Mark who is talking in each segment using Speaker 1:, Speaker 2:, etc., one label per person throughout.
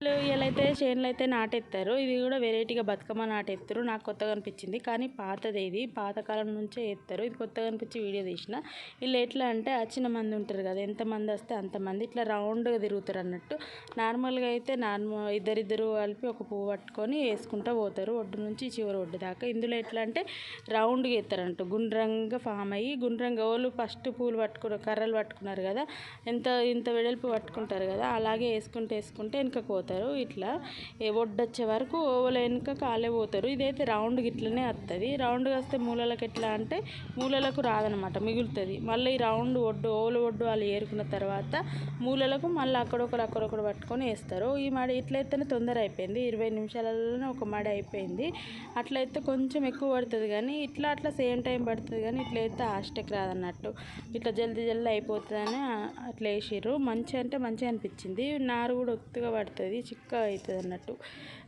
Speaker 1: ఇలా అయితే చేనులు అయితే నాటెత్తారు. ఇది కూడా వెరైటీగా బతుకమ్మ నాటెత్తారు. నాకు కొత్తగా అనిపించింది. కానీ పాతది ఇది. పాతకాలం నుంచే ఎత్తారు. ఇది కొత్తగా అనిపించి వీడియో తీసిన. వీళ్ళు ఎట్లా అంటే వచ్చిన మంది ఉంటారు కదా ఎంతమంది వస్తే అంతమంది ఇట్లా రౌండ్గా తిరుగుతారు అన్నట్టు. నార్మల్గా అయితే నార్మల్ ఇద్దరిద్దరు కలిపి ఒక పువ్వు పట్టుకొని వేసుకుంటూ పోతారు. ఒడ్డు నుంచి చివరి ఒడ్డు దాకా. ఇందులో ఎట్లా అంటే రౌండ్గా ఎత్తారంట. గుండ్రంగా ఫామ్ అయ్యి గుండ్రంగా వాళ్ళు ఫస్ట్ పూలు పట్టుకున్నారు కర్రలు పట్టుకున్నారు కదా ఎంత ఇంత వెడల్పు పట్టుకుంటారు కదా అలాగే వేసుకుంటూ వేసుకుంటే వెనుకకు పోతారు. ఇట్లా ఏ వచ్చే వరకు ఓవల వెనుక కాలే పోతారు. ఇదైతే రౌండ్గా ఇట్లనే వస్తుంది రౌండ్గా వస్తే మూలలకు ఎట్లా అంటే మూలలకు రాదనమాట మిగులుతుంది. మళ్ళీ ఈ రౌండ్ ఒడ్డు ఓవల ఒడ్డు వాళ్ళు ఏరుకున్న తర్వాత మూలలకు మళ్ళీ అక్కడొకరు అక్కడొకరు పట్టుకొని వేస్తారు. ఈ మడి ఇట్లయితేనే తొందర అయిపోయింది. ఇరవై నిమిషాలలోనే ఒక మడి అయిపోయింది. అట్లయితే కొంచెం ఎక్కువ పడుతుంది కానీ ఇట్లా అట్లా సేమ్ టైం పడుతుంది కానీ ఇట్లా అయితే ఆస్టెక్ రాదన్నట్టు. ఇట్లా జల్దీ జల్దీ అయిపోతుందని అట్లా వేసిర్రు. మంచి అంటే మంచిగా అనిపించింది. నారు కూడా ఒత్తుగా పడుతుంది. చిక్కగా అవుతుంది అన్నట్టు.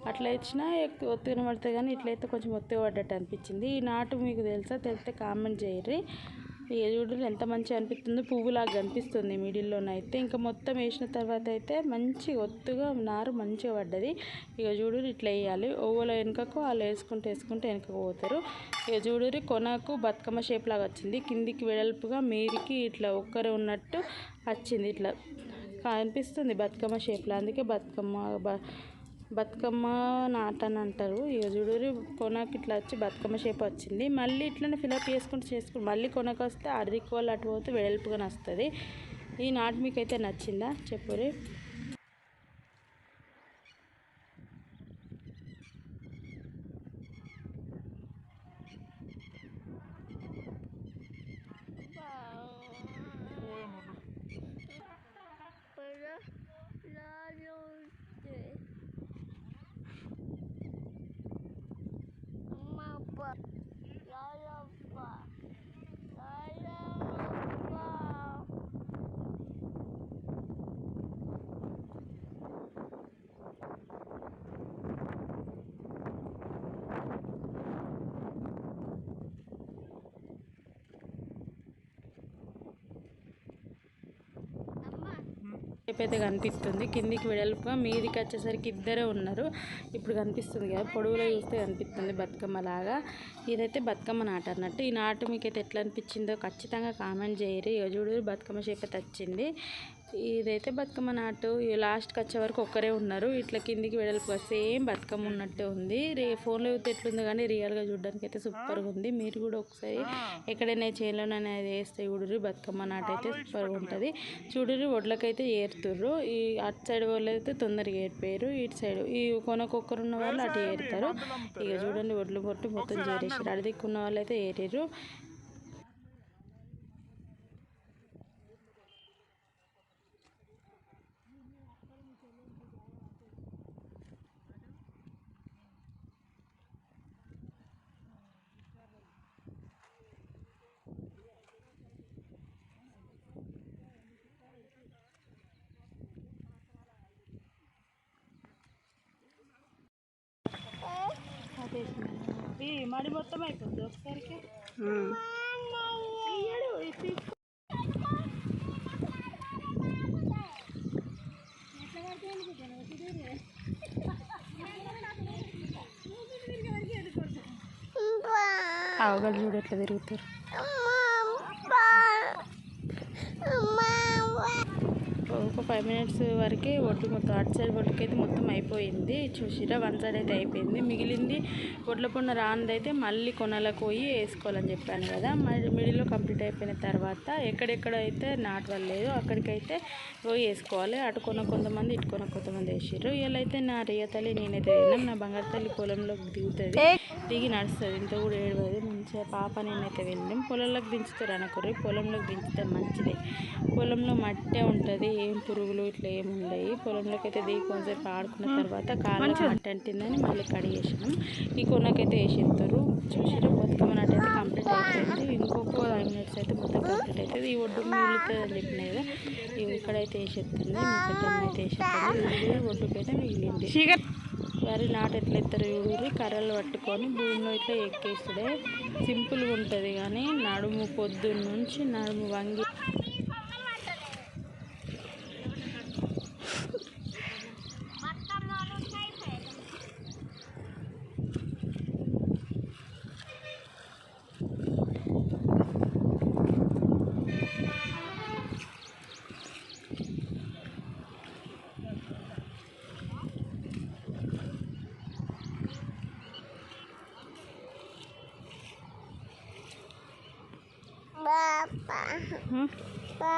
Speaker 1: అట్లా ఇచ్చినా ఎక్కువ ఒత్తుగా పడితే కానీ ఇట్లయితే కొంచెం ఒత్తుగా పడ్డట్టు అనిపించింది. ఈ నాటు మీకు తెలుసా? తెలిస్తే కామెంట్ చేయర్రి. ఇక చూడండి ఎంత మంచిగా అనిపిస్తుందో పువ్వులాగా కనిపిస్తుంది మిడిల్లోనైతే ఇంకా మొత్తం వేసిన తర్వాత అయితే మంచి ఒత్తుగా నారు మంచిగా పడ్డది. ఇక చూడు ఇట్లా వేయాలి. ఓవల వెనుకకు వాళ్ళు వేసుకుంటూ వేసుకుంటూ వెనుకకు పోతారు. ఇక చూడురి కొనకు బతుకమ్మ షేప్ లాగా వచ్చింది. కిందికి వెడల్పుగా మీదికి ఇట్లా ఒక్కరు ఉన్నట్టు వచ్చింది ఇట్లా. కనిపిస్తుంది బతుకమ్మ షేప్లో. అందుకే బతుకమ్మ బ బతుకమ్మ నాట అని అంటారు. ఇక చూడరి కొనకు ఇట్లా వచ్చి బతుకమ్మ షేప్ వచ్చింది. మళ్ళీ ఇట్లనే ఫిలప్ చేసుకుంటూ చేసుకుంటూ మళ్ళీ కొనకు వస్తే అరదిక్కు వాళ్ళు అటు పోతే వెడల్పుగానే వస్తుంది ఈ నాటు మీకు అయితే నచ్చిందా? చెప్పురి అయితే కనిపిస్తుంది. కిందికి వెడల్పుగా మీదికి వచ్చేసరికి ఇద్దరే ఉన్నారు. ఇప్పుడు కనిపిస్తుంది కదా పొడవులో చూస్తే కనిపిస్తుంది బతుకమ్మ లాగా ఇదైతే బతుకమ్మ నాట అన్నట్టు. ఈ నాటు మీకైతే ఎట్లా అనిపించిందో ఖచ్చితంగా కామెంట్ చేయరు. ఇక చూడు బతుకమ్మ షేప్ అయితే వచ్చింది ఇదైతే బతుకమ్మ నాటు లాస్ట్కి వచ్చే వరకు ఒక్కరే ఉన్నారు. ఇట్లా కిందికి వెడల్పుగా సేమ్ బతుకమ్మ ఉన్నట్టే ఉంది. రే ఫోన్లో చూస్తే ఎట్లుంది కానీ రియల్గా చూడడానికి అయితే సూపర్గా ఉంది. మీరు కూడా ఒకసారి ఎక్కడైనా చేనులోనైనా అది వేస్తే చూడురు బతుకమ్మ నాట అయితే సూపర్గా ఉంటుంది. చూడురు ఒడ్లకైతే ఏరుతుర్రు. ఈ అటు సైడ్ వాళ్ళు అయితే తొందరగా ఏరిపోయారు. ఇటు సైడ్ ఈ కొనకొక్కరు ఉన్న వాళ్ళు అటు ఏరుతారు. ఇక చూడండి ఒడ్లు పొట్టు మొత్తం చేరేసారు అడిదిక్కున్న వాళ్ళు అయితే ఏరారు ఈ మడి మొత్తం అయిపోతుంది ఒకసారికి. అవగలు చూడు ఎట్లా తిరుగుతారు. ఒక ఫైవ్ మినిట్స్ వరకే ఒడ్డు మొత్తం అటు సైడ్ ఒడ్డుకి అయితే మొత్తం అయిపోయింది. చూసిరా వన్ సైడ్ అయితే అయిపోయింది. మిగిలింది ఒడ్ల పొన్న రానిదైతే మళ్ళీ కొనలకు పోయి వేసుకోవాలని చెప్పాను కదా. మరి మిడిల్లో కంప్లీట్ అయిపోయిన తర్వాత ఎక్కడెక్కడ అయితే నాటవలేదు అక్కడికైతే పోయి వేసుకోవాలి. అటు కొన కొంతమంది ఇటు కొన కొంతమంది వేసారు వీళ్ళైతే నా రియ తల్లి నేనైతే వెళ్ళాం నా బంగారు తల్లి పొలంలోకి దిగుతుంది. దిగి నడుస్తుంది. ఇంత కూడా ఏడవదు. మంచిగా పాప నేనైతే వెళ్ళాం పొలంలోకి దించుతారు అనుకోరు పొలంలోకి దించితే మంచిదే. పొలంలో మట్టే ఉంటుంది. ఏం పురుగులు ఇట్లా ఏమి ఉండవు పొలంలోకి అయితే దిగి కొంచెంసేపు ఆడుకున్న తర్వాత కాళ్ళకి మట్టి అంటిందని మళ్ళీ కడిగేసినాం ఈ కొనకైతే వేసేస్తారు చూసిరా బతుకమ్మ నాటు అయితే కంప్లీట్ అయిపోయింది. ఇంకొక ఫైవ్ మినిట్స్ అయితే మొత్తం కంప్లీట్ అవుతుంది ఈ ఒడ్డు మిగులుతుంది అని చెప్పిన కదా ఇవి ఇక్కడైతే వేసేస్తుంది. మీ పెద్దమ్మ అయితే వేసేస్తుంది ఒడ్డుకైతే మిగిలింది. వరి నాటు ఎట్లా ఎత్తారు ఊరి కర్రలు పట్టుకొని భూమిలో ఇట్లా ఎక్కేస్తుడే. సింపుల్గా ఉంటుంది కానీ నడుము పొద్దున్న నుంచి నడుము వంగి
Speaker 2: బతుకమ్మ పాప
Speaker 1: ఆ?
Speaker 2: పాప